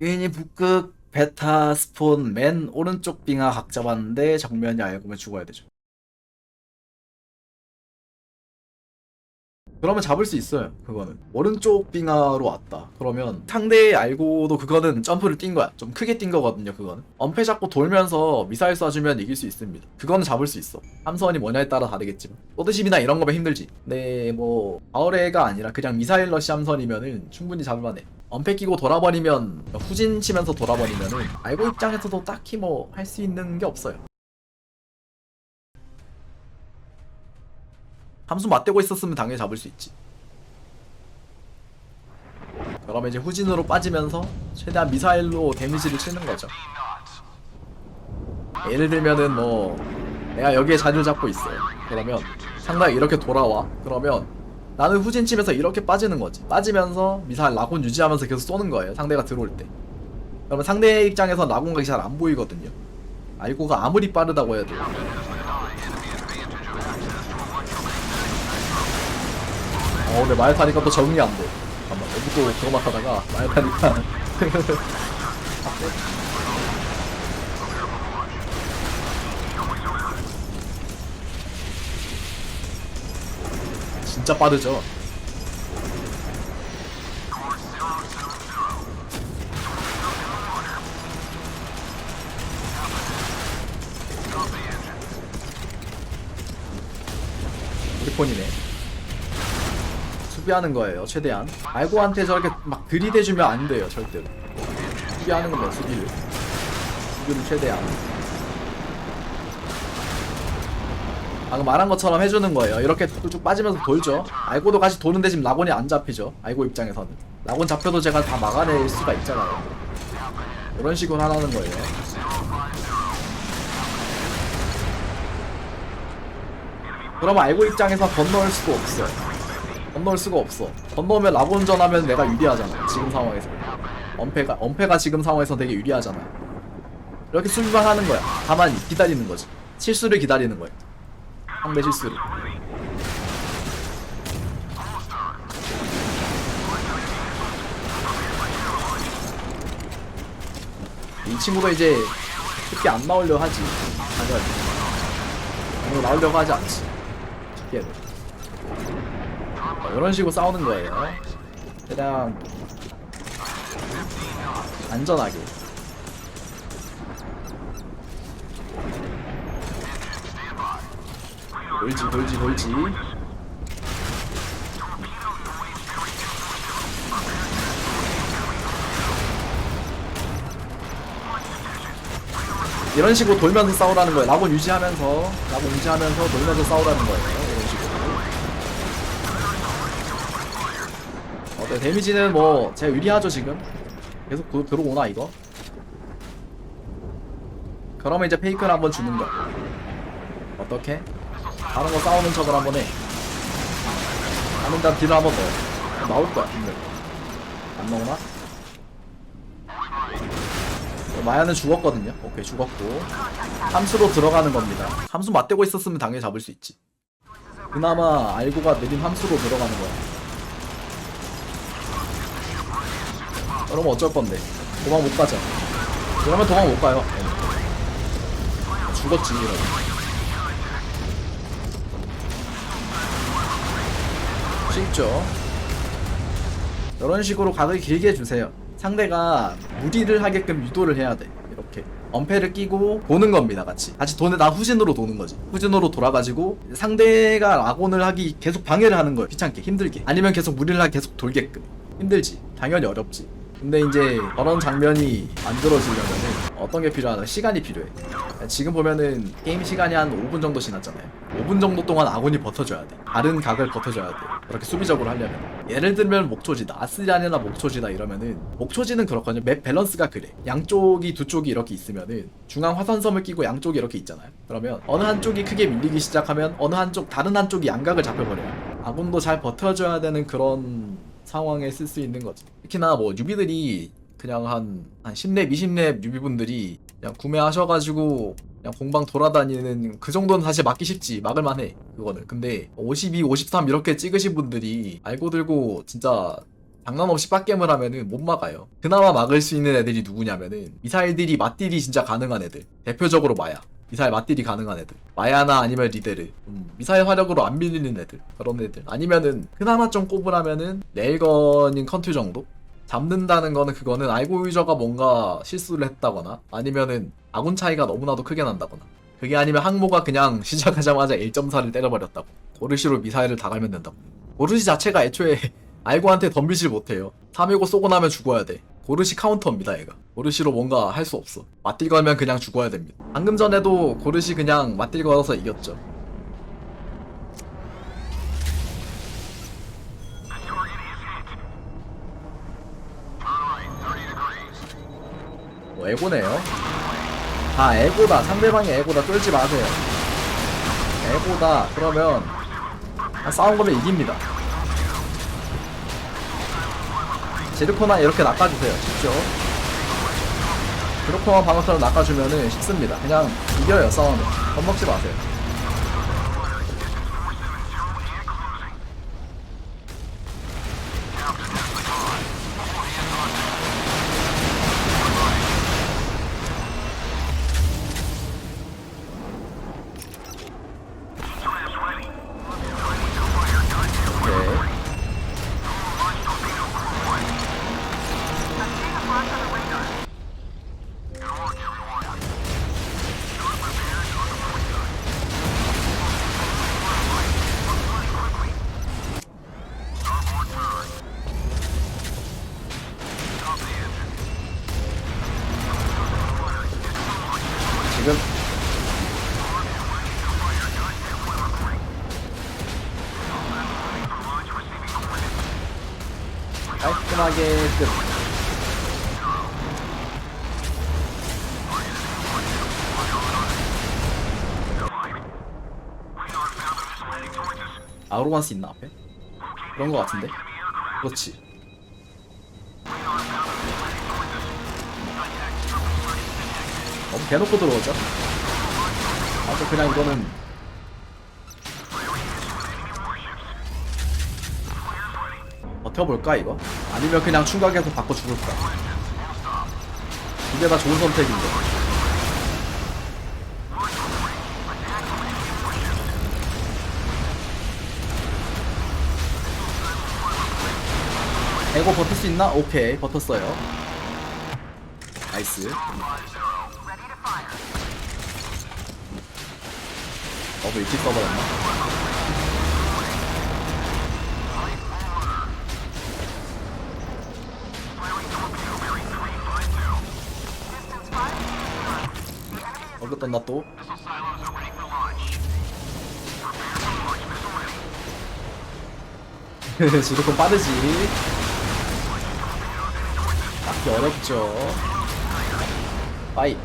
유인이 북극 베타 스폰 맨 오른쪽 빙하 각 잡았는데 정면이 알고면 죽어야 되죠. 그러면 잡을 수 있어요. 그거는 오른쪽 빙하로 왔다. 그러면 상대 알고도 그거는 점프를 뛴 거야. 좀 크게 뛴 거거든요. 그거는 엄폐 잡고 돌면서 미사일 쏴주면 이길 수 있습니다. 그거는 잡을 수 있어. 함선이 뭐냐에 따라 다르겠지만 또드십이나 이런 거면 힘들지. 근데 뭐 아우레가 아니라 그냥 미사일 러시 함선이면은 충분히 잡을만해. 엄폐 끼고 돌아버리면 후진 치면서 돌아버리면은 알고 입장에서도 딱히 뭐 할 수 있는 게 없어요. 함수 맞대고 있었으면 당연히 잡을 수 있지. 그러면 이제 후진으로 빠지면서 최대한 미사일로 데미지를 치는 거죠. 예를 들면은 뭐 내가 여기에 자리를 잡고 있어요. 그러면 상당히 이렇게 돌아와. 그러면 나는 후진 치면서 이렇게 빠지는 거지. 빠지면서 미사일 라곤 유지하면서 계속 쏘는 거예요. 상대가 들어올 때. 그러면 상대 입장에서 라곤 각이 잘 안 보이거든요. 알고가 아무리 빠르다고 해도 어 근데 말 타니까 또 적응이 안 돼. 잠깐만 여기도 그거만 하다가 말 타니까 진짜 빠르죠. 리폰이네. 수비하는 거예요 최대한 알고한테 저렇게 막 들이대주면 안 돼요 절대로 수비하는 겁니다 수비를 수비를 최대한 방금 말한 것처럼 해주는 거예요 이렇게 쭉 빠지면서 돌죠 알고도 같이 도는데 지금 라곤이 안 잡히죠 알고 입장에서는 라곤 잡혀도 제가 다 막아낼 수가 있잖아요 이런 식으로 하라는 거예요 그럼 알고 입장에서 건너올 수가 없어 건너올 수가 없어. 건너면 라본전 하면 내가 유리하잖아. 지금 상황에서. 엄폐가, 엄폐가 지금 상황에서 되게 유리하잖아. 이렇게 수비만 하는 거야. 가만히 기다리는 거지. 실수를 기다리는 거야. 상대 실수를. 이 친구도 이제 쉽게 안 나오려 하지. 당연히. 오늘 나오려고 하지 않지. 쉽게는. 이런 식으로 싸우는 거예요. 그냥 안전하게. 돌지 돌지 돌지. 이런 식으로 돌면서 싸우라는 거예요. 라곤 유지하면서 라곤 유지하면서 돌면서 싸우라는 거예요. 이런 식으로. 어때 데미지는 뭐 제가 유리하죠 지금 계속 그- 들어오나 이거 그러면 이제 페이크를 한번 주는 거 어떻게 다른 거 싸우는 척을 한번 해. 하는 다음 딜을 한번 넣어 나올 거야 분명 안 나오나? 마야는 죽었거든요. 오케이 죽었고. 함수로 들어가는 겁니다. 함수 맞대고 있었으면 당연히 잡을 수 있지. 그나마 알고가 내린 함수로 들어가는 거야. 그러면 어쩔 건데? 도망 못 가죠. 그러면 도망 못 가요. 네. 죽었지 이러면 쉽죠? 이런 식으로 각을 길게 주세요. 상대가 무리를 하게끔 유도를 해야 돼. 이렇게. 엄폐를 끼고 도는 겁니다 같이. 같이 나 후진으로 도는 거지. 후진으로 돌아가지고 상대가 라곤을 하기 계속 방해를 하는 거예요 귀찮게 힘들게. 아니면 계속 무리를 하기 계속 돌게끔. 힘들지. 당연히 어렵지 근데 이제 저런 장면이 만들어지려면은 어떤 게 필요하나? 시간이 필요해. 지금 보면은 게임 시간이 한 5분 정도 지났잖아요. 5분 정도 동안 아군이 버텨줘야 돼. 다른 각을 버텨줘야 돼. 그렇게 수비적으로 하려면. 예를 들면 목초지다. 아스리안이나 목초지다 이러면은 목초지는 그렇거든요. 맵 밸런스가 그래. 양쪽이 두 쪽이 이렇게 있으면은 중앙 화산섬을 끼고 양쪽이 이렇게 있잖아요. 그러면 어느 한쪽이 크게 밀리기 시작하면 어느 한쪽 다른 한쪽이 양각을 잡혀버려요. 아군도 잘 버텨줘야 되는 그런 상황에 쓸 수 있는 거지. 특히나 뭐 뉴비들이 그냥 한, 한 10렙, 20렙 뉴비분들이 그냥 구매하셔가지고 그냥 공방 돌아다니는 그 정도는 사실 막기 쉽지. 막을만 해. 그거는. 근데 52, 53 이렇게 찍으신 분들이 알고 들고 진짜 장난 없이 빡겜을 하면은 못 막아요. 그나마 막을 수 있는 애들이 누구냐면은 미사일들이 맞딜이 진짜 가능한 애들. 대표적으로 마야. 미사일 맞딜이 가능한 애들. 마야나 아니면 리데르. 음, 미사일 화력으로 안 밀리는 애들. 그런 애들. 아니면은 그나마 좀 꼽으라면은 레일건인 컨트 정도? 잡는다는 거는 그거는 알고 유저가 뭔가 실수를 했다거나 아니면은 아군 차이가 너무나도 크게 난다거나 그게 아니면 항모가 그냥 시작하자마자 1.4를 때려버렸다고 고르시로 미사일을 다 갈면 된다고 고르시 자체가 애초에 알고한테 덤비질 못해요 319 쏘고 나면 죽어야 돼 고르시 카운터입니다 얘가. 고르시로 뭔가 할 수 없어. 맞딜 걸면 그냥 죽어야 됩니다. 방금 전에도 고르시 그냥 맞딜 걸어서 이겼죠. 뭐 에고네요. 아 에고다. 상대방이 에고다. 쫄지 마세요. 에고다. 그러면 아, 싸운 거면 이깁니다 제르코나 이렇게 낚아주세요. 쉽죠? 그렇게만 방어처럼 낚아주면은 쉽습니다. 그냥 이겨요 싸움은 겁먹지 마세요 깔끔하게 끝. 아우로만스 있나 앞에? 그런 거 같은데? 그렇지. 너무 대놓고 들어오죠? 아주 그냥 이거는 버텨볼까 이거? 아니면 그냥 충격해서 바꿔 죽을까? 이게 다 좋은 선택인데 에고 버틸 수 있나? 오케이 버텼어요 나이스 너무 일찍 써버렸나? 어그 떴나 또? 지르콘 빠르지. 딱히 어렵죠. 빠이